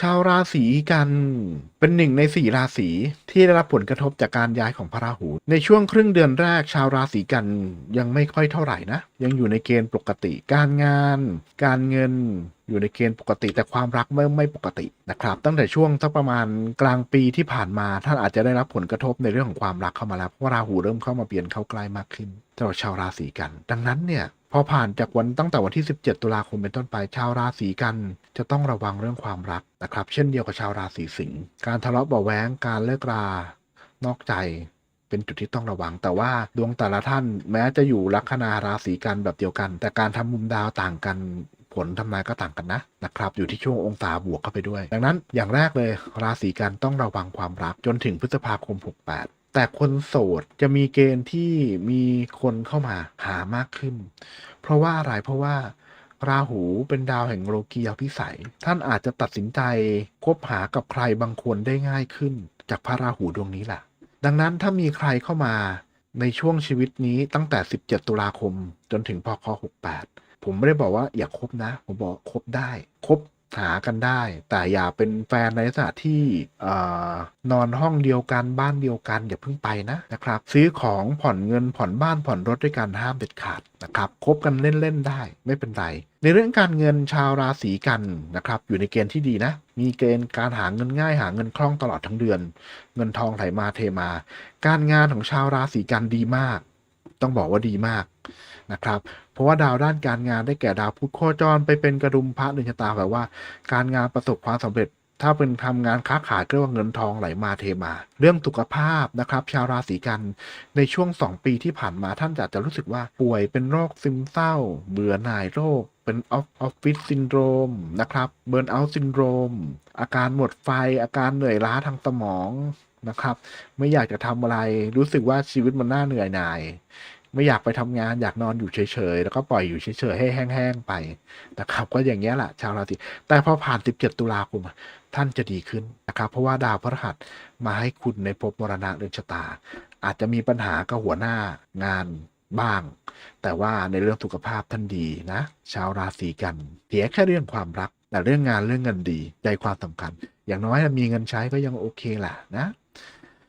ชาวราศีกันเป็นหนึ่งในสี่ราศีที่ได้รับผลกระทบจากการย้ายของพระราหู ในช่วงครึ่งเดือนแรกชาวราศีกันยังไม่ค่อยเท่าไหร่นะ ยังอยู่ในเกณฑ์ปกติ การงาน การเงินอยู่ในเกณฑ์ปกติแต่ความรักไม่ไม่ปกตินะครับ ตั้งแต่ช่วงสักประมาณกลางปีที่ผ่านมาท่านอาจจะได้รับผลกระทบในเรื่องของความรักเข้ามาแล้วเพราะราหูเริ่มเข้ามาเปลี่ยนเข้าใกล้มากขึ้น สำหรับชาวราศีกัน ดังนั้นเนี่ยพอผ่านจากวันตั้งแต่วันที่ 17 ตุลาคมเป็นต้นไป ชาวราศีกัน จะต้องระวังเรื่องความรักนะครับ เช่นเดียวกับชาวราศีสิงห์การทะเลาะเบาะแว้งการเลิกรานอกใจเป็นจุดที่ต้องระวัง แต่ว่าดวงแต่ละท่านแม้จะอยู่ลัคนาราศีกันแบบเดียวกัน แต่การทำมุมดาวต่างกันผลทำนายก็ต่างกันนะนะครับ อยู่ที่ช่วงองศาบวกเข้าไปด้วย ดังนั้นอย่างแรกเลย ราศีกันต้องระวังความรักจนถึงพฤษภาคม 68 แต่คนโสดจะมีเกณฑ์ที่มีคนเข้ามาหามากขึ้น เพราะว่าอะไรเพราะว่าราหูเป็นดาวแห่งโลกียพิสัย ท่านอาจจะตัดสินใจคบหากับใครบางคนได้ง่ายขึ้น จากพระราหูดวงนี้แหละดังนั้นถ้ามีใครเข้ามาในช่วงชีวิตนี้ตั้งแต่ 17 ตุลาคมจนถึงพค68 ผมไม่ได้บอกว่าอย่าคบนะ ผมบอกคบได้ คบ หากันได้ แต่อย่าเป็นแฟนในลักษณะที่อนอนห้องเดียวกันบ้านเดียวกันอย่าเพิ่งไปนะนะครับ ซื้อของผ่อนเงินผ่อนบ้านผ่อนรถด้วยกันห้ามเด็ดขาดนะครับคบกันเล่นๆได้ไม่เป็นไรในเรื่องการเงินชาวราศีกันนะครับอยู่ในเกณฑ์ที่ดีนะ มีเกณฑ์การหาเงินง่ายหาเงินคล่องตลอดทั้งเดือน เงินทองไหลมาเทมา การงานของชาวราศีกันดีมาก ต้องบอกว่าดีมากนะครับ เพราะว่าดาวด้านการงานได้แก่ดาวพุธโคจรไปเป็นกระดุมพระเดือนชะตาแบบว่า การงานประสบความสำเร็จ ถ้าเป็นทำงานค้าขายก็เรียกว่าเงินทองไหลมาเทมา เรื่องสุขภาพนะครับ ชาวราศีกันในช่วง 2 ปีที่ผ่านมาท่านอาจจะรู้สึกว่าป่วยเป็นโรคซึมเศร้า เบื่อหน่ายโรคเป็นออฟฟิศซินโดรมนะครับเบิร์นเอาท์ซินโดรมอาการหมดไฟอาการเหนื่อยล้าทางสมอง นะครับ ไม่อยากจะทำอะไร รู้สึกว่าชีวิตมันน่าเหนื่อยหน่าย ไม่อยากไปทำงานอยากนอนอยู่เฉยๆ แล้วก็ปล่อยอยู่เฉยๆ ให้แห้งๆไปนะครับ ก็อย่างเงี้ยแหละชาวราศีแต่พอผ่าน 17 ตุลาคมท่านจะดีขึ้นนะครับ เพราะว่าดาวพฤหัสมาให้คุณในภพมรณะเรือนชะตา อาจจะมีปัญหากับหัวหน้างานบ้าง แต่ว่าในเรื่องสุขภาพท่านดีนะ ชาวราศีกันเสียแค่เรื่องความรักแต่เรื่องงานเรื่องเงินดีใจความสำคัญ อย่างน้อยมีเงินใช้ก็ยังโอเคแหละนะ